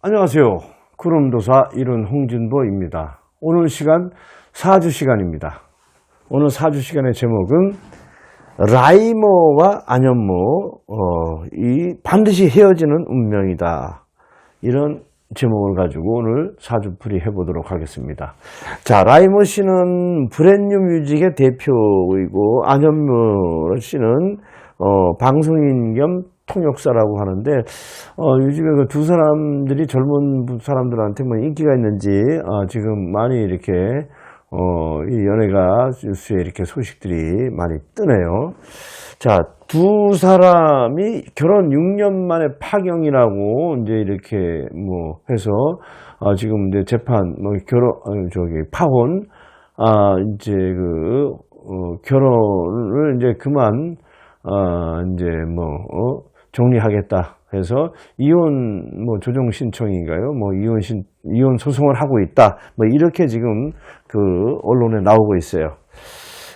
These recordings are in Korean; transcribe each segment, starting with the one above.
안녕하세요. 구름도사 이룬 홍진보입니다. 오늘 시간 사주 시간입니다. 오늘 사주 시간의 제목은 라이머와 안현모 어, 이 반드시 헤어지는 운명이다. 이런 제목을 가지고 오늘 사주풀이 해보도록 하겠습니다. 자, 라이머 씨는 브랜뉴 뮤직의 대표이고 안현모 씨는 어, 방송인 겸 통역사라고 하는데 어, 요즘에 그 두 사람들이 젊은 분- 사람들한테 뭐 인기가 있는지 어, 지금 많이 이렇게 어, 이 연예가 뉴스에 이렇게 소식들이 많이 뜨네요. 자, 두 사람이 결혼 6년 만에 파경이라고 이제 이렇게 뭐 해서 어, 지금 이제 재판 뭐 결혼 아니, 저기 파혼 아 이제 그 어, 결혼을 이제 그만 어, 이제 뭐 어, 정리하겠다 해서 이혼 뭐 조정 신청인가요? 뭐 이혼 신 이혼 소송을 하고 있다. 뭐 이렇게 지금 그 언론에 나오고 있어요.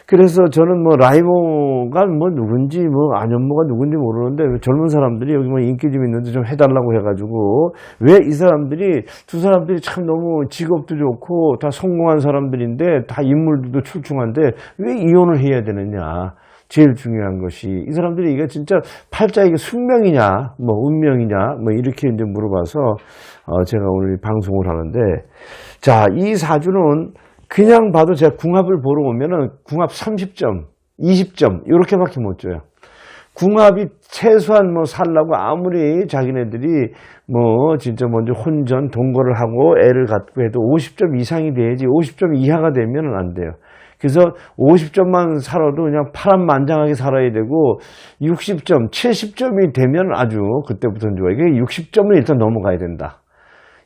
그래서 저는 뭐 라이모가 뭐 누군지 뭐 안현모가 누군지 모르는데 젊은 사람들이 여기 뭐 인기 좀 있는데 좀 해달라고 해가지고 왜 이 사람들이 두 사람들이 참 너무 직업도 좋고 다 성공한 사람들인데 다 인물들도 출중한데 왜 이혼을 해야 되느냐 제일 중요한 것이 이 사람들이 이게 진짜 팔자 이게 숙명이냐 뭐 운명이냐 뭐 이렇게 이제 물어봐서 어 제가 오늘 이 방송을 하는데 자 이 사주는 그냥 봐도 제가 궁합을 보러 오면은 궁합 30점, 20점 이렇게밖에 못 줘요. 궁합이 최소한 뭐 살라고 아무리 자기네들이 뭐 진짜 먼저 혼전 동거를 하고 애를 갖고 해도 50점 이상이 돼야지 50점 이하가 되면은 안 돼요. 그래서 50점만 살아도 그냥 파란만장하게 살아야 되고 60점, 70점이 되면 아주 그때부터는 좋아요. 이게 60점을 일단 넘어가야 된다.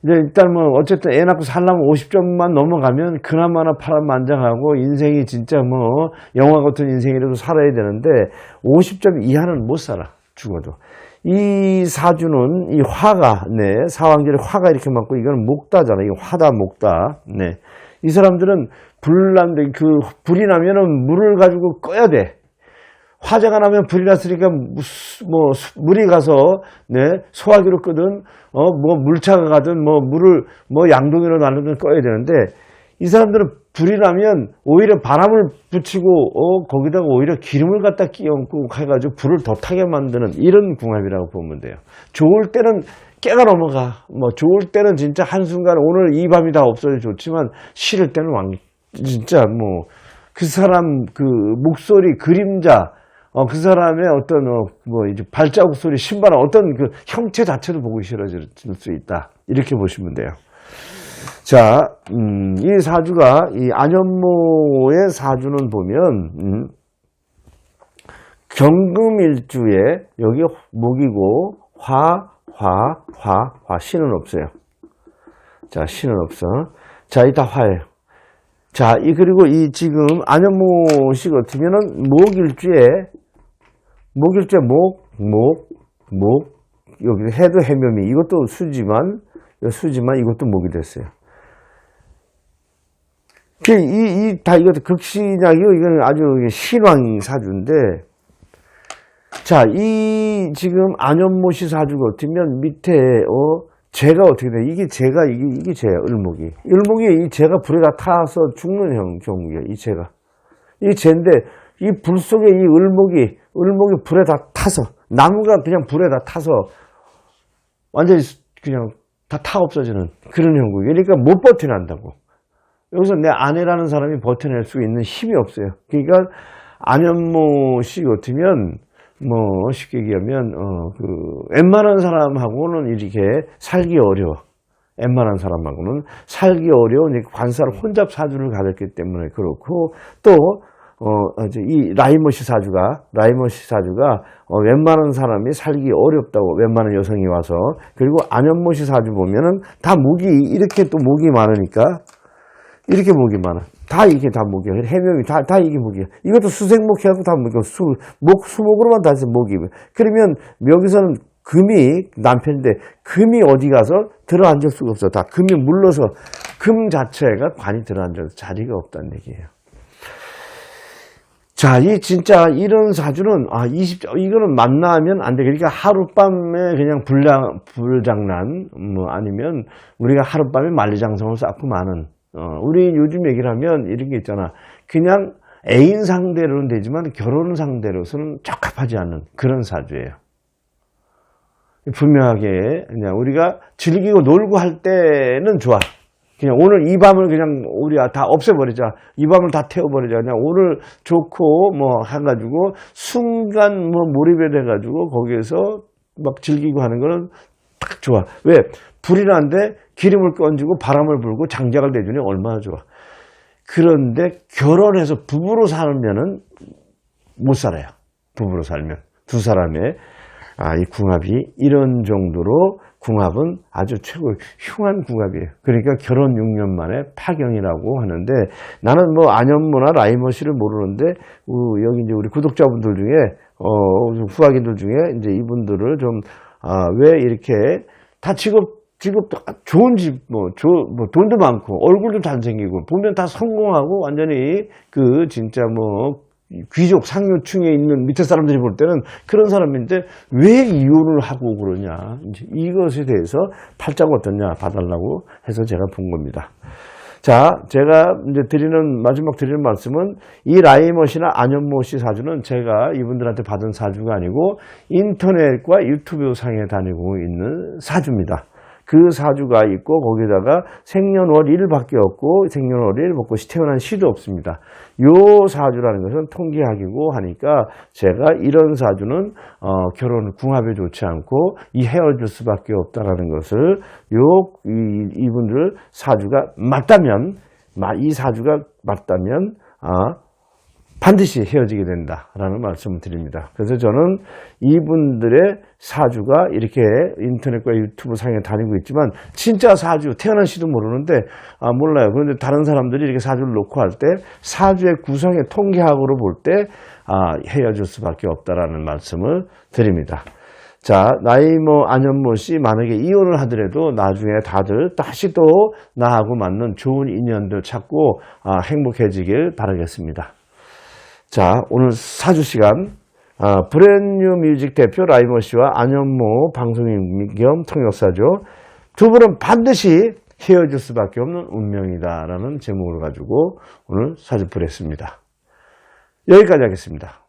이제 일단 뭐 어쨌든 애 낳고 살려면 50점만 넘어가면 그나마나 파란만장하고 인생이 진짜 뭐 영화 같은 인생이라도 살아야 되는데 50점 이하는 못 살아 죽어도 이 사주는 이 화가 네 사왕절에 화가 이렇게 많고 이거는 목다잖아 이 화다 목다 네 이 사람들은 불난데 그 불이 나면은 물을 가지고 꺼야 돼 화재가 나면 불이 났으니까 무- 뭐 수- 물이 가서 네 소화기로 끄든 어 뭐 물차가 가든 뭐 물을 뭐 양동이로 나누든 꺼야 되는데 이 사람들은 불이 나면 오히려 바람을 붙이고 어 거기다가 오히려 기름을 갖다 끼얹고 해가지고 불을 더 타게 만드는 이런 궁합이라고 보면 돼요. 좋을 때는 깨가 넘어가 뭐 좋을 때는 진짜 한순간 오늘 이 밤이 다 없어도 좋지만 싫을 때는 왕 진짜 뭐 그 사람 그 목소리 그림자 어, 그 사람의 어떤, 어, 뭐, 이제 발자국 소리, 신발, 어떤 그 형체 자체도 보기 싫어질 수 있다. 이렇게 보시면 돼요. 자, 음, 이 사주가, 이 안현모의 사주는 보면, 음, 경금일주에 여기 목이고, 화, 화, 화, 화, 신은 없어요. 자, 신은 없어. 자, 이다 화예요. 자, 이, 그리고 이 지금 안현모 씨 같으면은 목일주에 목일제 목, 목, 목, 여기 해도 해묘미. 이것도 수지만, 수지만 이것도 목이 됐어요. 그 이, 이, 다 이것도 극신약이요. 이거는 아주 신왕 사주인데, 자, 이 지금 안현모 씨 사주 같으면 밑에, 어, 제가 어떻게 돼? 이게 제가, 이게, 이게 제야, 을목이. 을목이 이 제가 불에 다 타서 죽는 형, 경우야, 이 제가. 이 쟤인데 이 불 속에 이 을목이 을목이 불에 다 타서 나무가 그냥 불에 다 타서 완전히 그냥 다 타 없어지는 그런 형국이에요. 그러니까 못 버텨낸다고. 여기서 내 아내라는 사람이 버텨낼 수 있는 힘이 없어요. 그러니까 안현모 씨 같으면 뭐 쉽게 얘기하면 어 그 웬만한 사람하고는 이렇게 살기 어려워. 웬만한 사람하고는 살기 어려운 이 관사를 혼잡 사주를 가졌기 때문에 그렇고 또 어, 이 라이머시 사주가, 라이머시 사주가, 어, 웬만한 사람이 살기 어렵다고, 웬만한 여성이 와서. 그리고 안현모시 사주 보면은 다 목이, 이렇게 또 목이 많으니까, 이렇게 목이 많아. 다 이게 다 목이야. 해명이 다, 다 이게 목이야. 이것도 수생목 해갖고 다 목이야. 수, 목, 수목으로만 다 해서 목이. 그러면 여기서는 금이 남편인데, 금이 어디 가서 들어앉을 수가 없어. 다 금이 물러서, 금 자체가 관이 들어앉아서 자리가 없다는 얘기예요. 자, 이 진짜 이런 사주는 아 20, 이거는 만나면 안 돼. 그러니까 하룻밤에 그냥 불량 불장난 뭐 아니면 우리가 하룻밤에 만리장성을 쌓고 마는 어, 우리 요즘 얘기를 하면 이런 게 있잖아. 그냥 애인 상대로는 되지만 결혼 상대로서는 적합하지 않은 그런 사주예요. 분명하게 그냥 우리가 즐기고 놀고 할 때는 좋아. 그냥 오늘 이 밤을 그냥 우리 다 없애버리자. 이 밤을 다 태워버리자. 그냥 오늘 좋고 뭐 해가지고 순간 뭐 몰입이 돼가지고 거기에서 막 즐기고 하는 거는 딱 좋아. 왜? 불이 난데 기름을 건지고 바람을 불고 장작을 내주니 얼마나 좋아. 그런데 결혼해서 부부로 살면은 못 살아요. 부부로 살면. 두 사람의 아, 이 궁합이 이런 정도로 궁합은 아주 최고 흉한 궁합이에요. 그러니까 결혼 6년 만에 파경이라고 하는데 나는 뭐 안현모나 라이머 씨를 모르는데 우, 여기 이제 우리 구독자분들 중에 어, 후학인들 중에 이제 이분들을 좀 아, 왜 이렇게 다 직업 직업 좋은 집, 뭐, 조, 뭐, 돈도 많고, 얼굴도 잘생기고, 보면 다 성공하고, 완전히, 그, 진짜 뭐, 귀족 상류층에 있는 밑에 사람들이 볼 때는 그런 사람인데 왜 이혼을 하고 그러냐 이제 이것에 대해서 팔자가 어떻냐 봐달라고 해서 제가 본 겁니다. 자, 제가 이제 드리는 마지막 드리는 말씀은 이 라이머 씨나 안현모 씨 사주는 제가 이분들한테 받은 사주가 아니고 인터넷과 유튜브 상에 다니고 있는 사주입니다. 그 사주가 있고 거기다가 생년월 일밖에 없고 생년월 일 먹고 태어난 시도 없습니다. 요 사주라는 것은 통계학이고 하니까 제가 이런 사주는 어, 결혼 궁합에 좋지 않고 이 헤어질 수밖에 없다라는 것을 요 이, 이분들 사주가 맞다면 이 사주가 맞다면 아, 반드시 헤어지게 된다라는 말씀을 드립니다. 그래서 저는 이분들의 사주가 이렇게 인터넷과 유튜브 상에 다니고 있지만 진짜 사주 태어난 시도 모르는데 아 몰라요. 그런데 다른 사람들이 이렇게 사주를 놓고 할 때 사주의 구성의 통계학으로 볼 때 아, 헤어질 수밖에 없다라는 말씀을 드립니다. 자, 나이 뭐 안현모 씨 만약에 이혼을 하더라도 나중에 다들 다시 또 나하고 맞는 좋은 인연들 찾고 아, 행복해지길 바라겠습니다. 자, 오늘 사주 시간 아, 브랜뉴 뮤직 대표 라이머 씨와 안현모 방송인 겸 통역사죠. 두 분은 반드시 헤어질 수밖에 없는 운명이다라는 제목을 가지고 오늘 사주 풀 했습니다. 여기까지 하겠습니다.